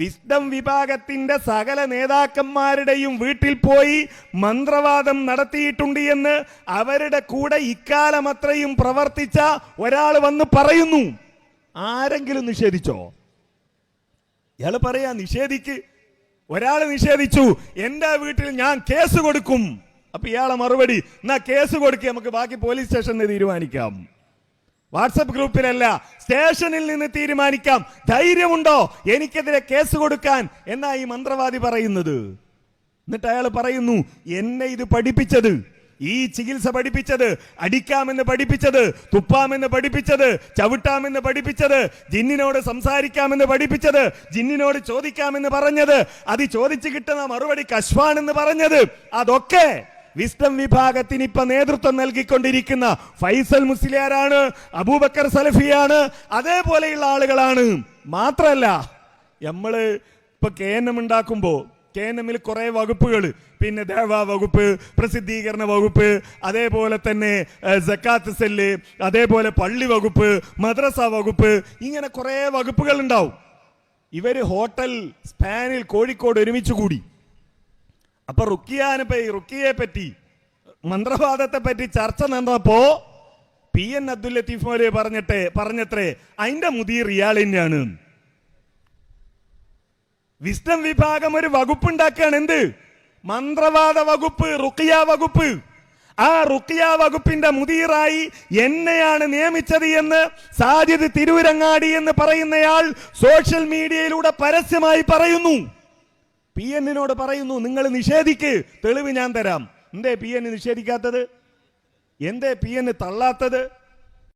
Wisdom വിഭാഗത്തിന്റെ സകല നേതാക്കന്മാരുടെയും വീട്ടിൽ പോയി മന്ത്രവാദം നടത്തിയിട്ടുണ്ട് എന്ന് അവരുടെ കൂടെ ഇക്കാലം അത്രയും പ്രവർത്തിച്ച ഒരാൾ വന്ന് പറയുന്നു. ആരെങ്കിലും നിഷേധിച്ചോ? ഇയാൾ പറയാ നിഷേധിക്ക്. ഒരാൾ നിഷേധിച്ചു എന്റെ വീട്ടിൽ ഞാൻ കേസ് കൊടുക്കും. അപ്പൊ ഇയാളെ മറുപടി എന്നാ കേസ് കൊടുക്കുക നമുക്ക് ബാക്കി പോലീസ് സ്റ്റേഷനിൽ തീരുമാനിക്കാം. വാട്സപ്പ് ഗ്രൂപ്പിലല്ല സ്റ്റേഷനിൽ നിന്ന് തീരുമാനിക്കാം. ധൈര്യമുണ്ടോ? എനിക്കെതിരെ കേസ് കൊടുക്കാൻ എന്നാ ഈ മന്ത്രവാദി പറയുന്നത്. എന്നിട്ട് അയാൾ പറയുന്നു എന്നെ ഇത് പഠിപ്പിച്ചത് ഈ ചികിത്സ പഠിപ്പിച്ചത് അടിക്കാമെന്ന് പഠിപ്പിച്ചത് തുപ്പാമെന്ന് പഠിപ്പിച്ചത് ചവിട്ടാമെന്ന് പഠിപ്പിച്ചത് ജിന്നിനോട് സംസാരിക്കാമെന്ന് പഠിപ്പിച്ചത് ജിന്നിനോട് ചോദിക്കാമെന്ന് പറഞ്ഞത് അത് ചോദിച്ചു കിട്ടുന്ന മറുപടി കശ്വാണെന്ന് പറഞ്ഞത് അതൊക്കെ വിസ്ഡം വിഭാഗത്തിന് ഇപ്പൊ നേതൃത്വം നൽകിക്കൊണ്ടിരിക്കുന്ന ഫൈസൽ മുസ്ലിയാരാണ് അബൂബക്കർ സലഫിയാണ് അതേപോലെയുള്ള ആളുകളാണ്. മാത്രല്ല നമ്മൾ ഇപ്പൊ കെ എൻ എം ഉണ്ടാക്കുമ്പോ കെ എൻ എമ്മിൽ കുറെ വകുപ്പുകൾ പിന്നെ ദേവ വകുപ്പ് പ്രസിദ്ധീകരണ വകുപ്പ് അതേപോലെ തന്നെ ജക്കാത്ത് സെല്ല് അതേപോലെ പള്ളി വകുപ്പ് മദ്രസ വകുപ്പ് ഇങ്ങനെ കുറെ വകുപ്പുകൾ ഉണ്ടാവും ഇവർ ഹോട്ടൽ സ്പാനിൽ കോഴിക്കോട് ഒരുമിച്ച് കൂടി. അപ്പൊ റുക്കിയാനെ റുക്കിയെ പറ്റി മന്ത്രവാദത്തെ പറ്റി ചർച്ച നടന്നപ്പോ പി എൻ അബ്ദുൽ ലത്തീഫ് മോലെ പറഞ്ഞിട്ട് പറഞ്ഞത്രേ അതിന്റെ ഇയാൾ തന്നെയാണ്. വിസ്ഡം വിഭാഗം ഒരു വകുപ്പ് ഉണ്ടാക്കുകയാണ് എന്ത്? മന്ത്രവാദ വകുപ്പ് റുക്കിയ വകുപ്പ്. ആ റുക്കിയ വകുപ്പിന്റെ മുതിറായി എന്നെയാണ് നിയമിച്ചത് എന്ന് സാജിദ് തിരൂരങ്ങാടി എന്ന് പറയുന്നയാൾ സോഷ്യൽ മീഡിയയിലൂടെ പരസ്യമായി പറയുന്നു. പി എന്നിനോട് പറയുന്നു നിങ്ങൾ നിഷേധിക്ക്. തെളിവ് ഞാൻ തരാം. എന്തേ പി എന്ന് നിഷേധിക്കാത്തത്? എന്തേ പി എന്ന് തള്ളാത്തത്?